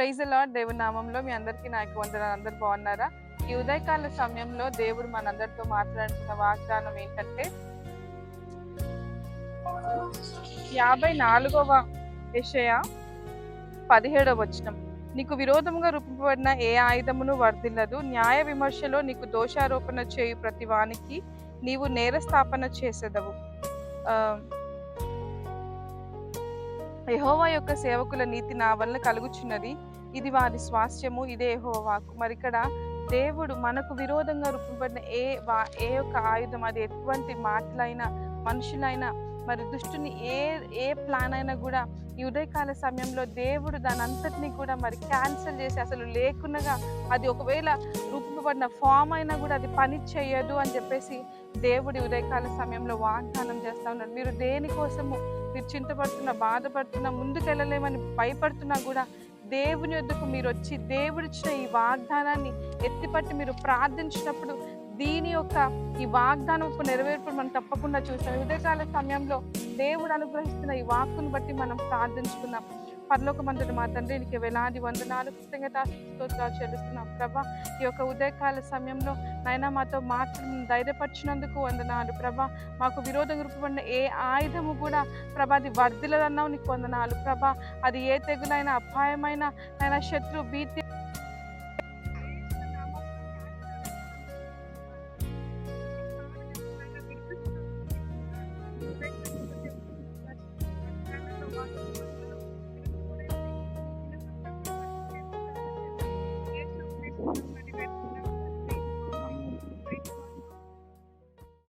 Praise lord దేవుని నామంలో మీ అందరికీ నాకు వందనాలు. అందరు బాగున్నారా? ఈ ఉదయకాల సమయంలో దేవుడు మనందరితో మాట్లాడుతున్న వాగ్దానం ఏంటంటే యాభై నాలుగవ విషయ పదిహేడవ వచనం. నీకు విరోధముగా రూపింపబడిన ఏ ఆయుధమును వర్ధిల్లదు. న్యాయ విమర్శలో నీకు దోషారోపణ చేయు ప్రతి వానికి నీవు నేరస్థాపన చేసేదవు. ఆ, యహోవా యొక్క సేవకుల నీతి నా వల్ల కలుగుచున్నది. ఇది వారి స్వాస్థ్యము ఇదే యెహోవాకు మరి ఇక్కడ దేవుడు మనకు విరోధంగా రూపబడిన ఏ వా ఏ యొక్క ఆయుధం అది ఎటువంటి మాటలైనా మనుషులైనా మరి దుష్టుని ఏ ఏ ప్లాన్ అయినా కూడా ఈ ఉదయకాల సమయంలో దేవుడు దాని అంతటినీ కూడా మరి క్యాన్సిల్ చేసి అసలు లేకున్నగా అది ఒకవేళ రూపింపబడిన ఫామ్ అయినా కూడా అది పని చేయదు అని చెప్పేసి దేవుడి ఉదయకాల సమయంలో వాగ్దానం చేస్తూ ఉన్నాడు మీరు దేనికోసము మీరు చింతపడుతున్నా బాధపడుతున్నా ముందుకెళ్ళలేమని భయపడుతున్నా కూడా దేవుని వద్దకు మీరు వచ్చి దేవుడిచ్చిన ఈ వాగ్దానాన్ని ఎత్తిపట్టి మీరు ప్రార్థించినప్పుడు దీని యొక్క ఈ వాగ్దానం యొక్క నెరవేర్పు మనం తప్పకుండా చూసాం ఉదయకాల సమయంలో దేవుడు అనుగ్రహిస్తున్న ఈ వాక్కును బట్టి మనం ప్రార్థించుకున్నాం పరలోకమందుడు మా తండ్రి నీకు వేలాది వందనాలు కృతజ్ఞత స్తోత్రాలు చెల్లిస్తున్నాం. ప్రభా ఈ యొక్క ఉదయకాల సమయంలో నాయన మాతో మాట్లాడి ధైర్యపరిచినందుకు వందనాలు. ప్రభా మాకు విరోధం రూపబడిన ఏ ఆయుధము కూడా ప్రభా అది వర్ధిలదన్నావు నీకు వందనాలు. ప్రభా అది ఏ తెగులైన అపాయమైన నాయన శత్రు భీతి you.